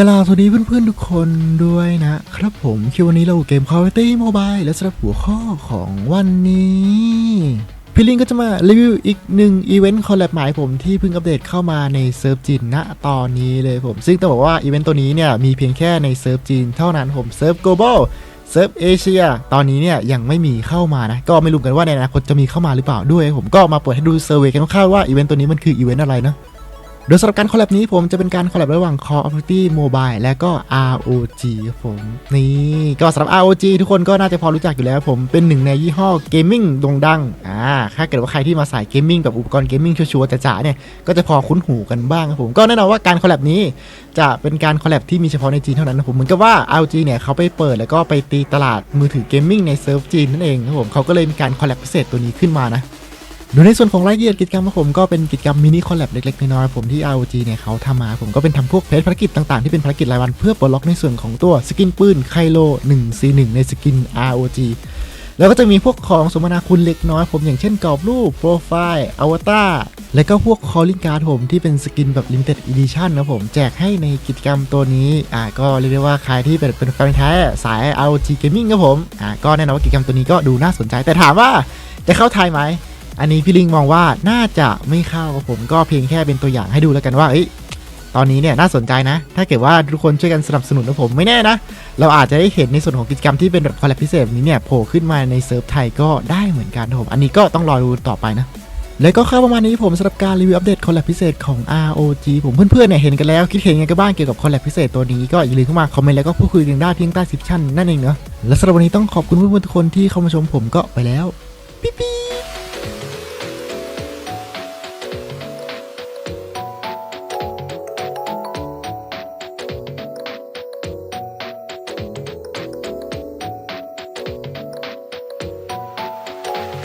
กล่าวสวัสดีเพื่อนๆทุกคนด้วยนะครับผมคิววันนี้เราเกม Call of Duty Mobile และสำหรับหัวข้อของวันนี้พี่ลิงก็จะมารีวิวอีกหนึ่งอีเวนต์คอลแลบหมายผมที่เพิ่งอัปเดตเข้ามาในเซิร์ฟจีนณตอนนี้เลยผม ซึ่งต้องบอกว่าอีเวนต์ตัวนี้เนี่ยมีเพียงแค่ในเซิร์ฟจีนเท่านั้นผมเซิร์ฟ global เซิร์ฟเอเชียตอนนี้เนี่ยยังไม่มีเข้ามานะ ก็ไม่รู้กันว่าในอนาคตจะมีเข้ามาหรือเปล่าด้วย ผมก็มาเปิดให้ดูเซอร์เวยกันคร่าวๆว่าอีเวนต์ตัวนี้มันคืออีเวนต์อะไรเนาะ โดยสำหรับการคอลแลบนี้ผมจะเป็นการคอลแลบระหว่าง Call of Duty Mobile และก็ ROG ครับผม นี่ก็สำหรับ ROG ทุกคนก็น่าจะพอรู้จักอยู่แล้วผมเป็นหนึ่งในยี่ห้อเกมมิ่งโด่งดังอ่าถ้าเกิดว่าใครที่มาสายเกมมิ่งแบบอุปกรณ์เกมมิ่งชัวร์ๆจ๋าๆเนี่ยก็จะพอคุ้นหูกันบ้างครับผมก็แน่นอนว่าการคอลแลบนี้จะเป็นการคอลแลบที่มีเฉพาะในจีนเท่านั้นนะผมเหมือนกับว่า ROG เนี่ยเขาไปเปิดแล้วก็ไปตีตลาดมือถือเกมมิ่งในเซิร์ฟจีนนั่นเองครับผมเขาก็เลยมีการคอลแลบพิเศษตัวนี้ขึ้นมานะ โดยในส่วนของรายละเอียดกิจกรรมของผมก็เป็นกิจกรรมมินิคอลแลบเล็กๆน้อยๆผมที่ ROG เนี่ยเขาทำมาผมก็เป็นทำพวกเพจภารกิจต่างๆที่เป็นภารกิจรายวันเพื่อปลดล็อกในส่วนของตัวสกินปืนไคโล 1C1 ในสกิน ROG แล้วก็จะมีพวกของสมนาคุณเล็กน้อยผมอย่างเช่นกรอบรูป โปรไฟล์อวตารและก็พวก calling card ผมที่เป็นสกินแบบ limited edition นะผมแจกให้ในกิจกรรมตัวนี้อ่าก็เรียกได้ว่าใครที่เป็นเป็นแฟนแท้สาย ROG Gaming ครับผมอ่าก็แน่นอนว่ากิจกรรมตัวนี้ก็ดูน่าสนใจแต่ถามว่าจะเข้าไทยไหม อันนี้พี่ลิงมองว่าน่าจะไม่เข้าครับผมก็เพียงแค่เป็นตัวอย่างให้ดูแล้วกันว่าเอ้ยตอนนี้เนี่ยน่าสนใจนะ ถ้าเกิดว่าทุกคนช่วยกันสนับสนุนนะผมไม่แน่นะ เราอาจจะได้เห็นในส่วนของกิจกรรมที่เป็นแบบคอลแลบพิเศษแบบนี้เนี่ยโผล่ขึ้นมาในเซิร์ฟไทยก็ได้เหมือนกันครับผมอันนี้ก็ต้องรอดูต่อไปนะแล้วก็เข้าประมาณนี้ผมสำหรับการรีวิวอัปเดตคอลแลบพิเศษของ ROG ผมเพื่อนๆเนี่ยเห็นกันแล้ว คิดเห็นยังไงกันบ้างเกี่ยวกับคอลแลบพิเศษตัวนี้ก็อย่าลืมเข้ามาคอมเมนต์แล้วก็พูดคุยกันได้ที่ใต้สิบชั่นนั่นเองเนาะและสำหรับวันนี้ต้องขอบคุณเพื่อนๆทุกคนที่เข้ามาชมผมก็ไปแล้วปิ๊